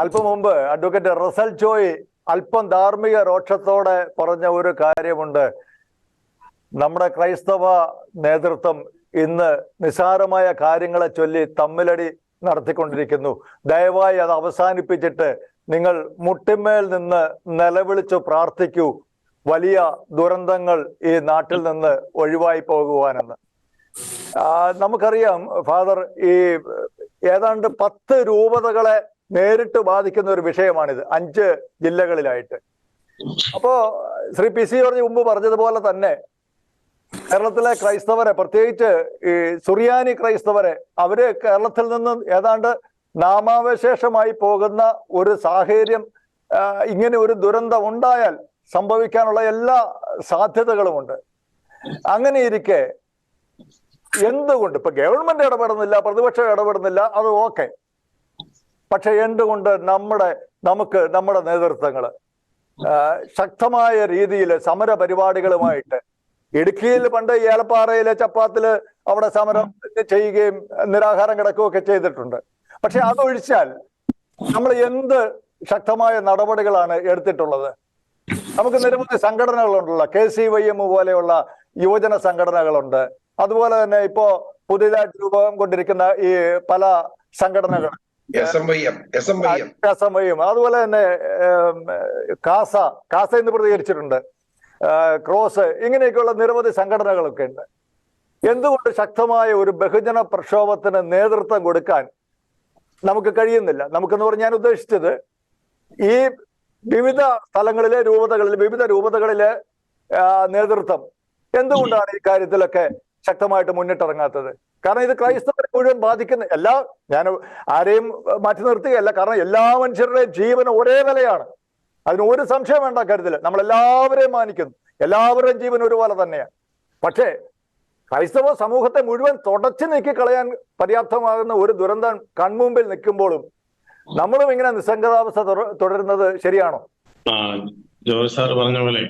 അല്പം മുമ്പ് advocate Russell Joy അല്പം ധാർമ്മിക രോക്ഷത്തോടെ പറഞ്ഞ ഒരു കാര്യമുണ്ട്. നമ്മുടെ ക്രൈസ്തവ നേതൃത്വം ഇന്ന് നിസാരമായ കാര്യങ്ങളെ ചൊല്ലി തമ്മിലടി നടത്തിക്കൊണ്ടിരിക്കുന്നു. ദയവായി അത് അവസാനിപ്പിച്ചിട്ട് നിങ്ങൾ മുട്ടിമേൽ നിന്ന് നിലവിളിച്ചു പ്രാർത്ഥിക്കൂ. വലിയ ദുരന്തങ്ങൾ ഈ നാട്ടിൽ നിന്ന് ഒഴിവായി പോകുവാനെന്ന്. നമുക്കറിയാം ഫാദർ ഈ ഏതാണ്ട് പത്ത് രൂപതകളെ നേരിട്ട് ബാധിക്കുന്ന ഒരു വിഷയമാണിത് അഞ്ച് ജില്ലകളിലായിട്ട്. അപ്പോ ശ്രീ പി സി ജോർജ് മുമ്പ് പറഞ്ഞതുപോലെ തന്നെ കേരളത്തിലെ ക്രൈസ്തവരെ പ്രത്യേകിച്ച് ഈ സുറിയാനി ക്രൈസ്തവരെ അവർ കേരളത്തിൽ നിന്ന് ഏതാണ്ട് നാമാവശേഷമായി പോകുന്ന ഒരു സാഹചര്യം ഇങ്ങനെ ഒരു ദുരന്തം ഉണ്ടായാൽ സംഭവിക്കാനുള്ള എല്ലാ സാധ്യതകളുമുണ്ട്. അങ്ങനെ ഇരിക്കെ എന്തുകൊണ്ട്? ഇപ്പൊ ഗവൺമെന്റ് ഇടപെടുന്നില്ല പ്രതിപക്ഷം ഇടപെടുന്നില്ല അത് ഓക്കെ. പക്ഷെ എന്തുകൊണ്ട് നമ്മുടെ നമുക്ക് നമ്മുടെ നേതൃത്വങ്ങൾ ശക്തമായ രീതിയിൽ സമര പരിപാടികളുമായിട്ട് ഇടുക്കിയിൽ പണ്ട് ഏലപ്പാറയിലെ ചപ്പാത്തിൽ അവിടെ സമരം ചെയ്യുകയും നിരാഹാരം കിടക്കുകയൊക്കെ ചെയ്തിട്ടുണ്ട്. പക്ഷെ അതൊഴിച്ചാൽ നമ്മൾ എന്ത് ശക്തമായ നടപടികളാണ് എടുത്തിട്ടുള്ളത്? നമുക്ക് നിരവധി സംഘടനകളുണ്ടല്ലോ. കെ സി വൈ എം പോലെയുള്ള യുവജന സംഘടനകളുണ്ട്. അതുപോലെ തന്നെ ഇപ്പോ പുതിയതായിട്ട് രൂപം കൊണ്ടിരിക്കുന്ന ഈ പല സംഘടനകൾ സമയം അതുപോലെ തന്നെ കാസ കാസ എന്ന് പ്രതികരിച്ചിട്ടുണ്ട്. ക്രോസ് ഇങ്ങനെയൊക്കെയുള്ള നിരവധി സംഘടനകളൊക്കെ ഉണ്ട്. എന്തുകൊണ്ട് ശക്തമായ ഒരു ബഹുജന പ്രക്ഷോഭത്തിന് നേതൃത്വം കൊടുക്കാൻ നമുക്ക് കഴിയുന്നില്ല? നമുക്കെന്ന് പറഞ്ഞാൽ ഞാൻ ഉദ്ദേശിച്ചത് ഈ വിവിധ സ്ഥലങ്ങളിലെ രൂപതകളിൽ വിവിധ രൂപതകളിലെ നേതൃത്വം എന്തുകൊണ്ടാണ് ഈ കാര്യത്തിലൊക്കെ ശക്തമായിട്ട് മുന്നിട്ടിറങ്ങാത്തത്? കാരണം ഇത് ക്രൈസ്തവരെ മുഴുവൻ ബാധിക്കുന്ന എല്ലാ ഞാൻ ആരെയും മാറ്റി നിർത്തുകയല്ല കാരണം എല്ലാ മനുഷ്യരുടെയും ജീവന് ഒരേ വിലയാണ് അതിന് ഒരു സംശയം വേണ്ട കരുതൽ നമ്മൾ എല്ലാവരെയും മാനിക്കുന്നു. എല്ലാവരുടെയും ജീവൻ ഒരുപോലെ തന്നെയാണ്. പക്ഷേ ക്രൈസ്തവ സമൂഹത്തെ മുഴുവൻ തുടച്ചു നീക്കി കളയാൻ പര്യാപ്തമാകുന്ന ഒരു ദുരന്തം കൺമുമ്പിൽ നിൽക്കുമ്പോഴും നമ്മളും ഇങ്ങനെ നിസ്സംഗതാവസ്ഥ തുടരുന്നത് ശരിയാണോ? ജോർജ് സാർ പറഞ്ഞ പോലെ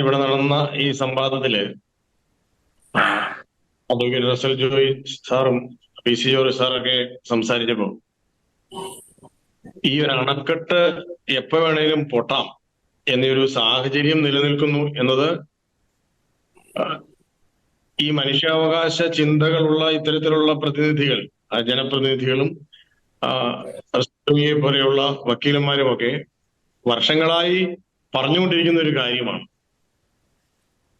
ഇവിടെ നടന്ന ഈ സംവാദത്തിൽ അഡ്വക്കേറ്റ് റസൽ ജോയ് സാറും പി സി ജോർജ് സാറൊക്കെ സംസാരിച്ചപ്പോ ഈ ഒരു അണക്കെട്ട് എപ്പോ വേണേലും പൊട്ടാം എന്നൊരു സാഹചര്യം നിലനിൽക്കുന്നു എന്നത് ഈ മനുഷ്യാവകാശ ചിന്തകളുള്ള ഇത്തരത്തിലുള്ള പ്രതിനിധികൾ ജനപ്രതിനിധികളും പോലെയുള്ള വക്കീലന്മാരും ഒക്കെ വർഷങ്ങളായി പറഞ്ഞുകൊണ്ടിരിക്കുന്ന ഒരു കാര്യമാണ്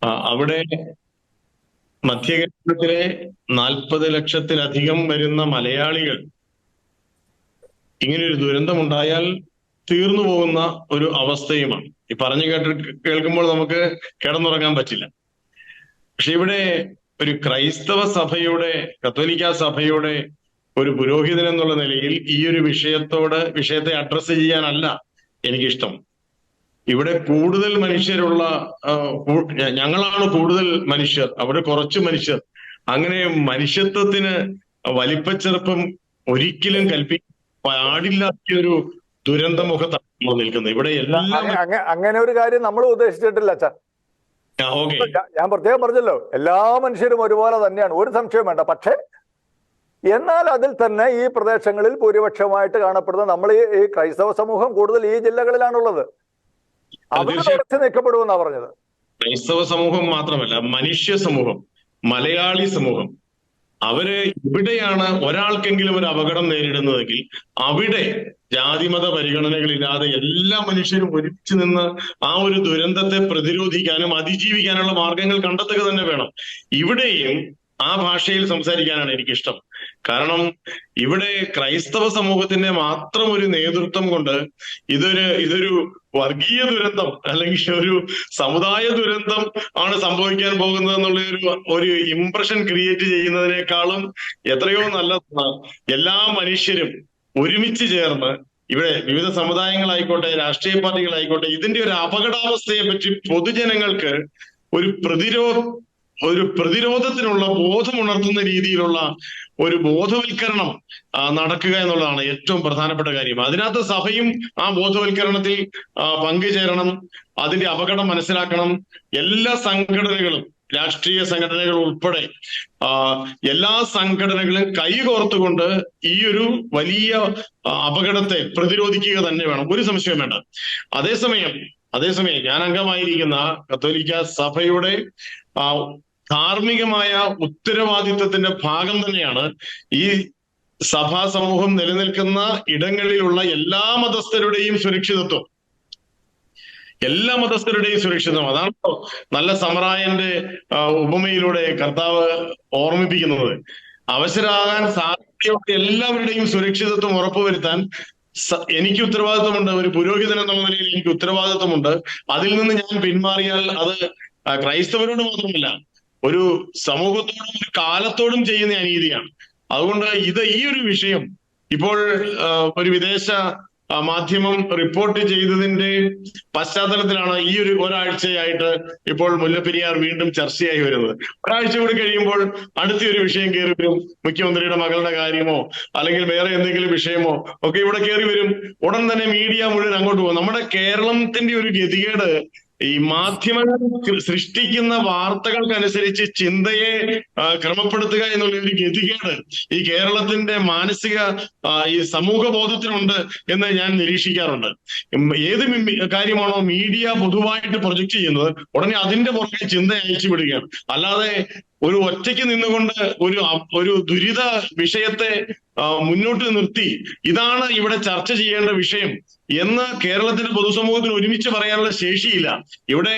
അവിടെ മധ്യകേരളത്തിലെ നാൽപ്പത് ലക്ഷത്തിലധികം വരുന്ന മലയാളികൾ ഇങ്ങനൊരു ദുരന്തമുണ്ടായാൽ തീർന്നു പോകുന്ന ഒരു അവസ്ഥയുമാണ്. ഈ പറഞ്ഞു കേട്ട് കേൾക്കുമ്പോൾ നമുക്ക് കിടന്നുറങ്ങാൻ പറ്റില്ല. പക്ഷെ ഇവിടെ ഒരു ക്രൈസ്തവ സഭയുടെ കത്തോലിക്ക സഭയുടെ ഒരു പുരോഹിതൻ എന്നുള്ള നിലയിൽ ഈ ഒരു വിഷയത്തോട് വിഷയത്തെ അഡ്രസ്സ് ചെയ്യാനല്ല എനിക്കിഷ്ടം. ഇവിടെ കൂടുതൽ മനുഷ്യരുള്ള ഞങ്ങളാണ് കൂടുതൽ മനുഷ്യർ. അവിടെ കുറച്ച് മനുഷ്യർ. അങ്ങനെ മനുഷ്യത്വത്തിന് വലിപ്പച്ചെറുപ്പം ഒരിക്കലും കൽപ്പിക്കാൻ പാടില്ലാത്ത ഒരു ദുരന്തമുഖത്താണ് നമ്മൾ നിൽക്കുന്നത്. ഇവിടെ എല്ലാം അങ്ങ- അങ്ങ- അങ്ങനെ ഒരു കാര്യം നമ്മൾ ഉദ്ദേശിച്ചിട്ടില്ല അച്ഛൻ ഞാൻ പ്രത്യേകം പറഞ്ഞല്ലോ എല്ലാ മനുഷ്യരും ഒരുപോലെ തന്നെയാണ്. ഒരു സംശയം വേണ്ട. പക്ഷേ എന്നാൽ അതിൽ തന്നെ ഈ പ്രദേശങ്ങളിൽ ഭൂരിപക്ഷമായിട്ട് കാണപ്പെടുന്ന നമ്മൾ ഈ ക്രൈസ്തവ സമൂഹം കൂടുതൽ ഈ ജില്ലകളിലാണുള്ളത്. അവർ. ഉറച്ചു പറഞ്ഞത് ക്രൈസ്തവ സമൂഹം മാത്രമല്ല മനുഷ്യ സമൂഹം മലയാളി സമൂഹം അവർ ഇവിടെയാണ് ഒരാൾക്കെങ്കിലും ഒരു അപകടം നേരിടുന്നതെങ്കിൽ അവിടെ ജാതിമത പരിഗണനകളില്ലാതെ എല്ലാ മനുഷ്യരും ഒരുമിച്ച് നിന്ന് ആ ഒരു ദുരന്തത്തെ പ്രതിരോധിക്കാനും അതിജീവിക്കാനുള്ള മാർഗങ്ങൾ കണ്ടെത്തുക തന്നെ വേണം ഇവിടെയും ആ ഭാഷയിൽ സംസാരിക്കാനാണ് എനിക്കിഷ്ടം കാരണം ഇവിടെ ക്രൈസ്തവ സമൂഹത്തിന്റെ മാത്രം ഒരു നേതൃത്വം കൊണ്ട് ഇതൊരു ഇതൊരു വർഗീയ ദുരന്തം അല്ലെങ്കിൽ ഒരു സമുദായ ദുരന്തം ആണ് സംഭവിക്കാൻ പോകുന്നത് എന്നുള്ള ഒരു ഒരു ഇംപ്രഷൻ ക്രിയേറ്റ് ചെയ്യുന്നതിനേക്കാളും എത്രയോ നല്ലതാണ്. എല്ലാ മനുഷ്യരും ഒരുമിച്ച് ചേർന്ന് ഇവിടെ വിവിധ സമുദായങ്ങളായിക്കോട്ടെ രാഷ്ട്രീയ പാർട്ടികളായിക്കോട്ടെ ഇതിന്റെ ഒരു അപകടാവസ്ഥയെ പറ്റി പൊതുജനങ്ങൾക്ക് ഒരു പ്രതിരോധ ഒരു പ്രതിരോധത്തിനുള്ള ബോധമുണർത്തുന്ന രീതിയിലുള്ള ഒരു ബോധവൽക്കരണം നടക്കുക എന്നുള്ളതാണ് ഏറ്റവും പ്രധാനപ്പെട്ട കാര്യം. അതിനകത്ത് സഭയും ആ ബോധവൽക്കരണത്തിൽ പങ്കുചേരണം അതിന്റെ അപകടം മനസ്സിലാക്കണം. എല്ലാ സംഘടനകളും രാഷ്ട്രീയ സംഘടനകൾ ഉൾപ്പെടെ എല്ലാ സംഘടനകളും കൈകോർത്തുകൊണ്ട് ഈ ഒരു വലിയ അപകടത്തെ പ്രതിരോധിക്കുക തന്നെ വേണം. ഒരു സംശയം വേണ്ട. അതേസമയം അതേസമയം ഞാൻ അംഗമായിരിക്കുന്ന കത്തോലിക്ക സഭയുടെ ധാർമ്മികമായ ഉത്തരവാദിത്വത്തിന്റെ ഭാഗം തന്നെയാണ് ഈ സഭാ സമൂഹം നിലനിൽക്കുന്ന ഇടങ്ങളിലുള്ള എല്ലാ മതസ്ഥരുടെയും സുരക്ഷിതത്വം. എല്ലാ മതസ്ഥരുടെയും സുരക്ഷിതം അതാണ് നല്ല സമറായന്റെ ഉപമയിലൂടെ കർത്താവ് ഓർമ്മിപ്പിക്കുന്നത്. അവശരാകാൻ സാധ്യതയുള്ള എല്ലാവരുടെയും സുരക്ഷിതത്വം ഉറപ്പുവരുത്താൻ എനിക്ക് ഉത്തരവാദിത്വമുണ്ട്. ഒരു പുരോഹിതൻ എന്നുള്ള നിലയിൽ എനിക്ക് ഉത്തരവാദിത്വമുണ്ട്. അതിൽ നിന്ന് ഞാൻ പിന്മാറിയാൽ അത് ക്രൈസ്തവരോട് മാത്രമല്ല ഒരു സമൂഹത്തോടും ഒരു കാലത്തോടും ചെയ്യുന്ന അനീതിയാണ് അതുകൊണ്ട് ഇത് ഈ ഒരു വിഷയം ഇപ്പോൾ ഒരു വിദേശ മാധ്യമം റിപ്പോർട്ട് ചെയ്തതിന്റെ പശ്ചാത്തലത്തിലാണ് ഈ ഒരു ഒരാഴ്ചയായിട്ട് ഇപ്പോൾ മുല്ലപ്പെരിയാർ വീണ്ടും ചർച്ചയായി വരുന്നത്. ഒരാഴ്ച കൂടി കഴിയുമ്പോൾ അടുത്ത ഒരു വിഷയം കയറി വരും. മുഖ്യമന്ത്രിയുടെ മകളുടെ കാര്യമോ അല്ലെങ്കിൽ വേറെ എന്തെങ്കിലും വിഷയമോ ഒക്കെ ഇവിടെ കയറി വരും. ഉടൻ തന്നെ മീഡിയ മുഴുവൻ അങ്ങോട്ട് പോകും. നമ്മുടെ കേരളത്തിന്റെ ഒരു ഗതികേട് ഈ മാധ്യമങ്ങൾ സൃഷ്ടിക്കുന്ന വാർത്തകൾക്കനുസരിച്ച് ചിന്തയെ ക്രമപ്പെടുത്തുക എന്നുള്ള ഒരു ഗതികേട് ഈ കേരളത്തിന്റെ മാനസിക ഈ സമൂഹ ബോധത്തിനുണ്ട് എന്ന് ഞാൻ നിരീക്ഷിക്കാറുണ്ട്. ഏത് കാര്യമാണോ മീഡിയ പൊതുവായിട്ട് പ്രൊജക്ട് ചെയ്യുന്നത് ഉടനെ അതിന്റെ പുറകെ ചിന്ത അയച്ചു വിടുകയാണ്. അല്ലാതെ ഒരു ഒറ്റയ്ക്ക് നിന്നുകൊണ്ട് ഒരു ഒരു ദുരിത വിഷയത്തെ മുന്നോട്ട് നിർത്തി ഇതാണ് ഇവിടെ ചർച്ച ചെയ്യേണ്ട വിഷയം. എന്ന് കേരളത്തിന്റെ പൊതുസമൂഹത്തിന് ഒരുമിച്ച് പറയാനുള്ള ശേഷിയില്ല. ഇവിടെ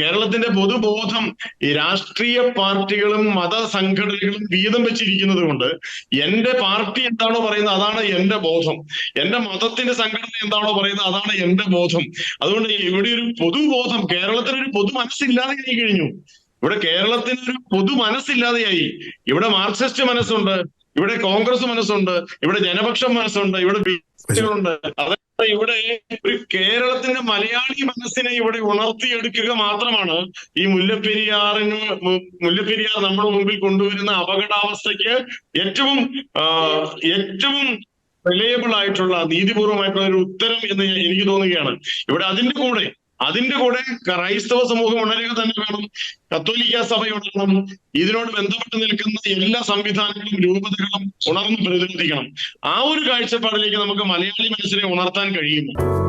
കേരളത്തിന്റെ പൊതുബോധം ഈ രാഷ്ട്രീയ പാർട്ടികളും മതസംഘടനകളും വീതം വെച്ചിരിക്കുന്നത് കൊണ്ട് എന്റെ പാർട്ടി എന്താണോ പറയുന്നത് അതാണ് എന്റെ ബോധം. എന്റെ മതത്തിന്റെ സംഘടന എന്താണോ പറയുന്നത് അതാണ് എന്റെ ബോധം. അതുകൊണ്ട് ഇവിടെ ഒരു പൊതുബോധം കേരളത്തിനൊരു പൊതു മനസ്സില്ലാതെ കഴിഞ്ഞു. ഇവിടെ കേരളത്തിന് ഒരു പൊതു മനസ്സില്ലാതെയായി ഇവിടെ മാർക്സിസ്റ്റ് മനസ്സുണ്ട് ഇവിടെ കോൺഗ്രസ് മനസ്സുണ്ട് ഇവിടെ ജനപക്ഷം മനസ്സുണ്ട് ഇവിടെ ബിജെപികളുണ്ട് അതായത് ഇവിടെ ഒരു കേരളത്തിന്റെ മലയാളി മനസ്സിനെ ഇവിടെ ഉണർത്തിയെടുക്കുക മാത്രമാണ് ഈ മുല്ലപ്പെരിയാറിന് മുല്ലപ്പെരിയാർ നമ്മുടെ മുമ്പിൽ കൊണ്ടുവരുന്ന അപകടാവസ്ഥയ്ക്ക് ഏറ്റവും ഏറ്റവും റിലയബിൾ ആയിട്ടുള്ള നീതിപൂർവമായിട്ടുള്ള ഒരു ഉത്തരം എന്ന് എനിക്ക് തോന്നുകയാണ്. ഇവിടെ അതിന്റെ കൂടെ അതിന്റെ കൂടെ ക്രൈസ്തവ സമൂഹം ഉണരുക തന്നെ വേണം. കത്തോലിക്ക സഭ ഉണരണം. ഇതിനോട് ബന്ധപ്പെട്ട് നിൽക്കുന്ന എല്ലാ സംവിധാനങ്ങളും രൂപതകളും ഉണർന്ന് പ്രതിരോധിക്കണം. ആ ഒരു കാഴ്ചപ്പാടിലേക്ക് നമുക്ക് മലയാളി മനസ്സിനെ ഉണർത്താൻ കഴിയുമോ